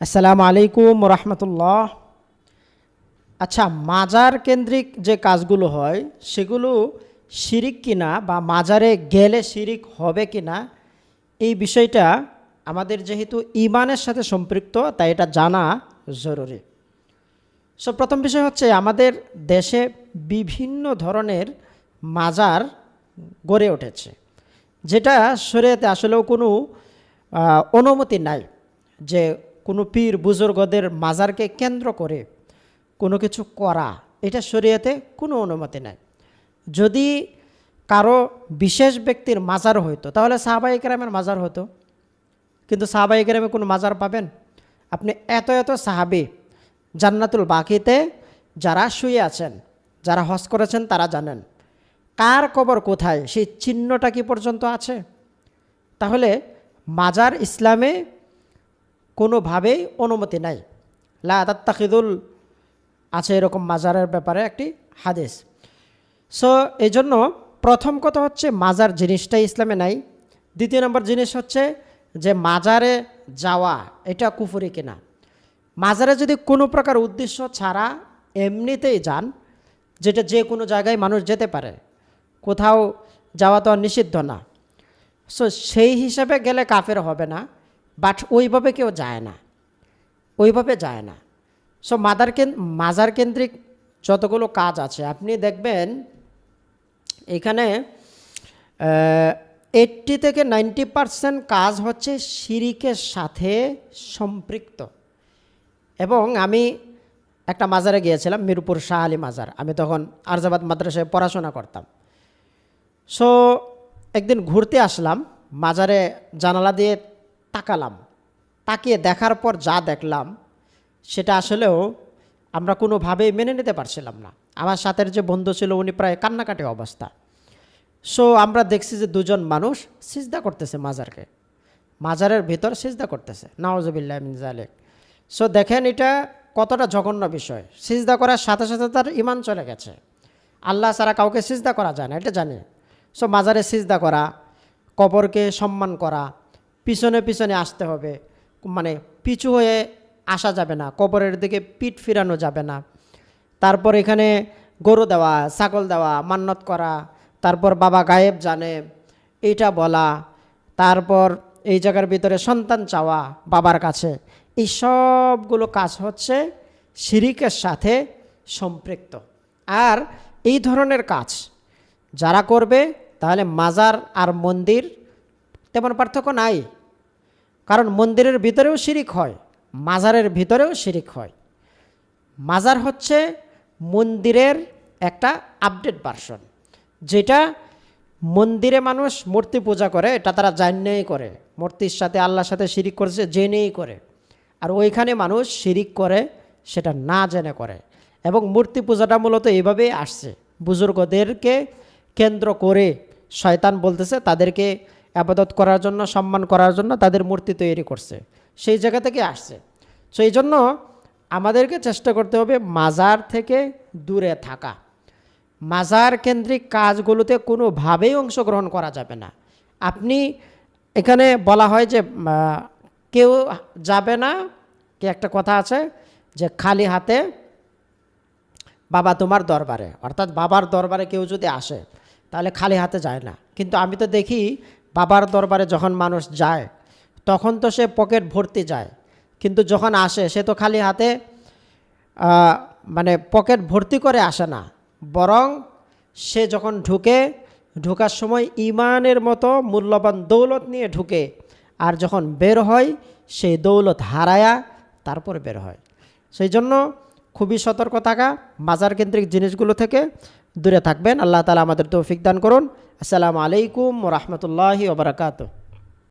আসসালামু আলাইকুম রহমতুল্লাহ আচ্ছা মাজার কেন্দ্রিক যে কাজগুলো হয়, সেগুলো শিরিক কিনা বা মাজারে গেলে শিরিক হবে কিনা, এই বিষয়টা আমাদের যেহেতু ইমানের সাথে সম্পৃক্ত, তাই এটা জানা জরুরি। সো, প্রথম বিষয় হচ্ছে আমাদের দেশে বিভিন্ন ধরনের মাজার গড়ে উঠেছে, যেটা শরীয়তে আসলেও কোনো অনুমতি নাই যে পীর বুজুর্গদের মাজারকে কেন্দ্র করে কোনো কিছু করা, এটা শরীয়তে কোনো অনুমতি নাই। যদি কারও বিশেষ ব্যক্তির মাজার হইতো, তাহলে সাহাবাই কেরামের মাজার হতো। কিন্তু সাহাবাই কেরামে কোনো মাজার পাবেন? আপনি এত এত সাহাবি জান্নাতুল বাকিতে যারা শুয়ে আছেন, যারা হজ করেছেন, তারা জানেন। কার কবর কোথায়? সেই চিহ্নটা কি পর্যন্ত আছে? তাহলে মাজার ইসলামে কোনোভাবেই অনুমতি নাই। লা তাত্তাকিদুল আছে এরকম মাজারের ব্যাপারে একটি হাদিস। সো এই জন্য প্রথম কথা হচ্ছে মাজার জিনিসটাই ইসলামে নাই। দ্বিতীয় নম্বর জিনিস হচ্ছে যে মাজারে যাওয়া, এটা কুফুরি কিনা। মাজারে যদি কোনো প্রকার উদ্দেশ্য ছাড়া এমনিতেই যান, যেটা যে কোনো জায়গায় মানুষ যেতে পারে, কোথাও যাওয়া তো নিষিদ্ধ না। সো সেই হিসাবে গেলে কাফের হবে না। বাট ওইভাবে কেউ যায় না। ওইভাবে যায় না। সো মাদার মাজার কেন্দ্রিক যতগুলো কাজ আছে, আপনি দেখবেন এখানে এইট্টি থেকে নাইনটি পারসেন্ট কাজ হচ্ছে শিরিকের সাথে সম্পৃক্ত। এবং আমি একটা মাজারে গিয়েছিলাম, মিরপুর শাহ আলী মাজার। আমি তখন আরজাবাদ মাদ্রাসায় পড়াশোনা করতাম। সো একদিন ঘুরতে আসলাম, মাজারে জানালা দিয়ে তাকালাম। তাকিয়ে দেখার পর যা দেখলাম, সেটা আসলেও আমরা কোনোভাবেই মেনে নিতে পারছিলাম না। আমার সাথের যে বন্ধু ছিল, উনি প্রায় কান্নাকাটি অবস্থা। সো আমরা দেখছি যে দুজন মানুষ সিজদা করতেছে মাজারকে। মাজারের ভিতর সিজদা করতেছে। নওয়াজবিল্লাহ মিন জালেক সো দেখেন এটা কতটা জঘন্য বিষয়। সিজদা করার সাথে সাথে তার ইমান চলে গেছে। আল্লাহ ছাড়া কাউকে সিজদা করা যায় না, এটা জানি। সো মাজারে সিজদা করা, কবরকে সম্মান করা পিছনে পিছনে আসতে হবে। মানে পিছু হয়ে আসা যাবে না, কবরের দিকে পিঠ ফিরানো যাবে না। তারপর এখানে গরু দেওয়া, ছাগল দেওয়া, মান্নত করা, তারপর বাবা গায়েব জানে, এইটা বলা, তারপর এই জায়গার ভিতরে সন্তান চাওয়া বাবার কাছে। এই সবগুলো কাজ হচ্ছে শিরিকের সাথে সম্পৃক্ত। আর এই ধরনের কাজ যারা করবে, তাহলে মাজার আর মন্দির তেমন পার্থক্য নাই। কারণ মন্দিরের ভিতরেও শিরিক হয়, মাজারের ভিতরেও শিরিক হয়। মাজার হচ্ছে মন্দিরের একটা আপডেট ভার্সন যেটা মন্দিরে মানুষ মূর্তি পূজা করে, এটা তারা জান্যই করে। মূর্তির সাথে আল্লাহর সাথে শিরিক করেছে, জেনেই করে। আর ওইখানে মানুষ শিরিক করে, সেটা না জেনে করে। এবং মূর্তি পূজাটা মূলত এইভাবেই আসছে। বুজুর্গদেরকে কেন্দ্র করে শয়তান বলতেছে, তাদেরকে আবাদত করার জন্য, সম্মান করার জন্য তাদের মূর্তি তৈরি করছে। সেই জায়গা থেকে আসছে। সো এই জন্য আমাদেরকে চেষ্টা করতে হবে মাজার থেকে দূরে থাকা। মাজার কেন্দ্রিক কাজগুলোতে কোনোভাবেই অংশগ্রহণ করা যাবে না। আপনি এখানে বলা হয় যে কেউ যাবে না, কি একটা কথা আছে যে, খালি হাতে বাবা তোমার দরবারে, অর্থাৎ বাবার দরবারে কেউ যদি আসে, তাহলে খালি হাতে যায় না। কিন্তু আমি তো দেখি বাবার দরবারে যখন মানুষ যায়, তখন তো সে পকেট ভর্তি যায়। কিন্তু যখন আসে, সে তো খালি হাতে মানে পকেট ভর্তি করে আসে না। বরং সে যখন ঢুকে, ঢোকার সময় ইমানের মতো মূল্যবান দৌলত নিয়ে ঢুকে, আর যখন বের হয়, সেই দৌলত হারায়া তারপর বের হয়। সেই জন্য খুবই সতর্ক থাকা বাজার কেন্দ্রিক জিনিসগুলো থেকে দূরে থাকবেন। আল্লাহ তালা আমাদের তৌফিক দান করুন। আসসালামু আলাইকুম রহমতুল্লাহি ওবরাকাতু